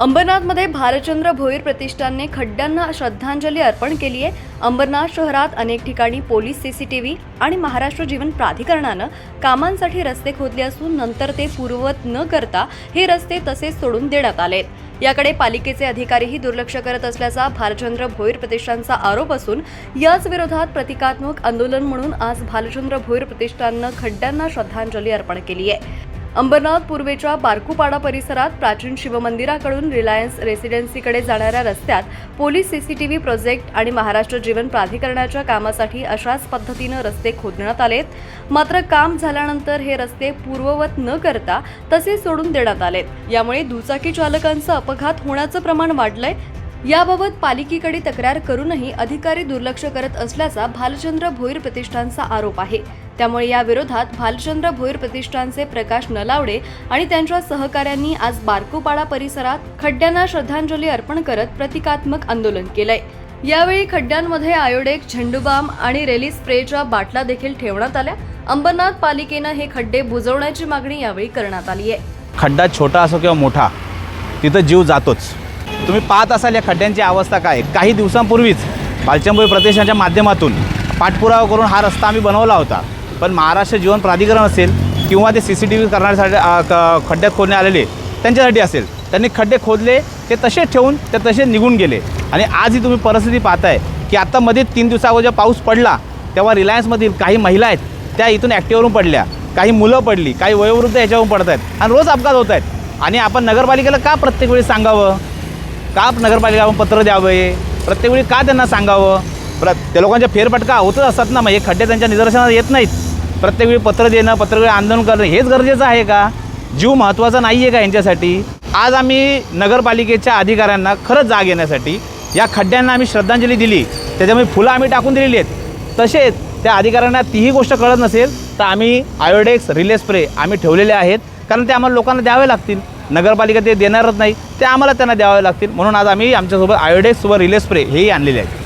अंबरनाथमध्ये भालचंद्र भोईर प्रतिष्ठानने खड्ड्यांना श्रद्धांजली अर्पण केली आहे. अंबरनाथ शहरात अनेक ठिकाणी पोलीस सीसीटीव्ही आणि महाराष्ट्र जीवन प्राधिकरणानं कामांसाठी रस्ते खोदले असून नंतर ते पूर्ववत न करता हे रस्ते तसेच सोडून देण्यात आले याकडे पालिकेचे अधिकारीही दुर्लक्ष करत असल्याचा भालचंद्र भोईर प्रतिष्ठानचा आरोप असून याच विरोधात प्रतिकात्मक आंदोलन म्हणून आज भालचंद्र भोईर प्रतिष्ठाननं खड्ड्यांना श्रद्धांजली अर्पण केली आहे. अंबरनाथ पूर्वेच्या बारकुपाडा परिसरात प्राचीन शिवमंदिराकडून रिलायन्स रेसिडेन्सीकडे जाणाऱ्या रस्त्यात पोलीस सीसीटीव्ही प्रोजेक्ट आणि महाराष्ट्र जीवन प्राधिकरणाच्या कामासाठी अशाच पद्धतीनं रस्ते खोदण्यात आलेत. मात्र काम झाल्यानंतर हे रस्ते पूर्ववत न करता तसे सोडून देण्यात आलेत. यामुळे दुचाकी चालकांचं अपघात होण्याचं प्रमाण वाढलंय. याबाबत पालिकेकडे तक्रार करूनही अधिकारी दुर्लक्ष करत असल्याचा भालचंद्र भोईर प्रतिष्ठानचा आरोप आहे. त्यामुळे या विरोधात भालचंद्र भोईर प्रतिष्ठानचे प्रकाश नलावडे आणि त्यांच्या सहकाऱ्यांनी आज बारकोपाडा परिसरात खड्ड्यांना श्रद्धांजली अर्पण करत प्रतिकात्मक आंदोलन केलंय. यावेळी खड्ड्यांमध्ये आयोडेक झेंडूबाम आणि रेली स्प्रेच्या बाटला देखील ठेवण्यात आल्या. अंबरनाथ पालिकेनं हे खड्डे बुजवण्याची मागणी यावेळी करण्यात आली आहे. खड्डा छोटा असो किंवा मोठा तिथं जीव जातोच. तुम्ही पाहत असाल या खड्ड्यांची अवस्था काय? काही दिवसांपूर्वीच बालचंबोई प्रदेशाच्या माध्यमातून पाठपुरावा करून हा रस्ता आम्ही बनवला होता. पण महाराष्ट्र जीवन प्राधिकरण असेल किंवा ते सी सी टी व्ही करण्यासाठी खड्ड्यात खोदणे आलेले त्यांच्यासाठी असेल त्यांनी खड्डे खोदले ते तसेच ठेवून ते तसे निघून गेले. आणि आजही तुम्ही परिस्थिती पाहताय की आता मध्ये तीन दिवसाअगोदर पाऊस पडला तेव्हा रिलायन्समधील काही महिला आहेत त्या इथून ॲक्टिवरून पडल्या. काही मुलं पडली काही वयोवृद्ध याच्यावरून पडत आहेत आणि रोज अपघात होत आहेत. आणि आपण नगरपालिकेला का प्रत्येक वेळी सांगावं? का नगरपालिका आपण पत्र द्यावे? प्रत्येक वेळी का त्यांना सांगावं? प्र त्या लोकांच्या फेरफटका होतच असतात ना मग हे खड्डे त्यांच्या निदर्शनात येत नाहीत. प्रत्येक वेळी पत्र देणं प्रत्येक आंदोलन करणं हेच गरजेचं आहे का? जीव महत्त्वाचा नाही आहे का यांच्यासाठी? आज आम्ही नगरपालिकेच्या अधिकाऱ्यांना खरंच जाग येण्यासाठी या खड्ड्यांना आम्ही श्रद्धांजली दिली. त्याच्यामुळे फुलं आम्ही टाकून दिलेली आहेत. तसेच त्या अधिकाऱ्यांना तीही गोष्ट कळत नसेल तर आम्ही आयोडेक्स रिले स्प्रे आम्ही ठेवलेले आहेत. कारण ते आम्हाला लोकांना द्यावे लागतील. नगरपालिका ते देणारच नाही ते आम्हाला त्यांना द्यावे लागतील. म्हणून आज आम्ही आमच्यासोबत आयोडेक्स व रिले स्प्रे हेही आणलेले आहेत.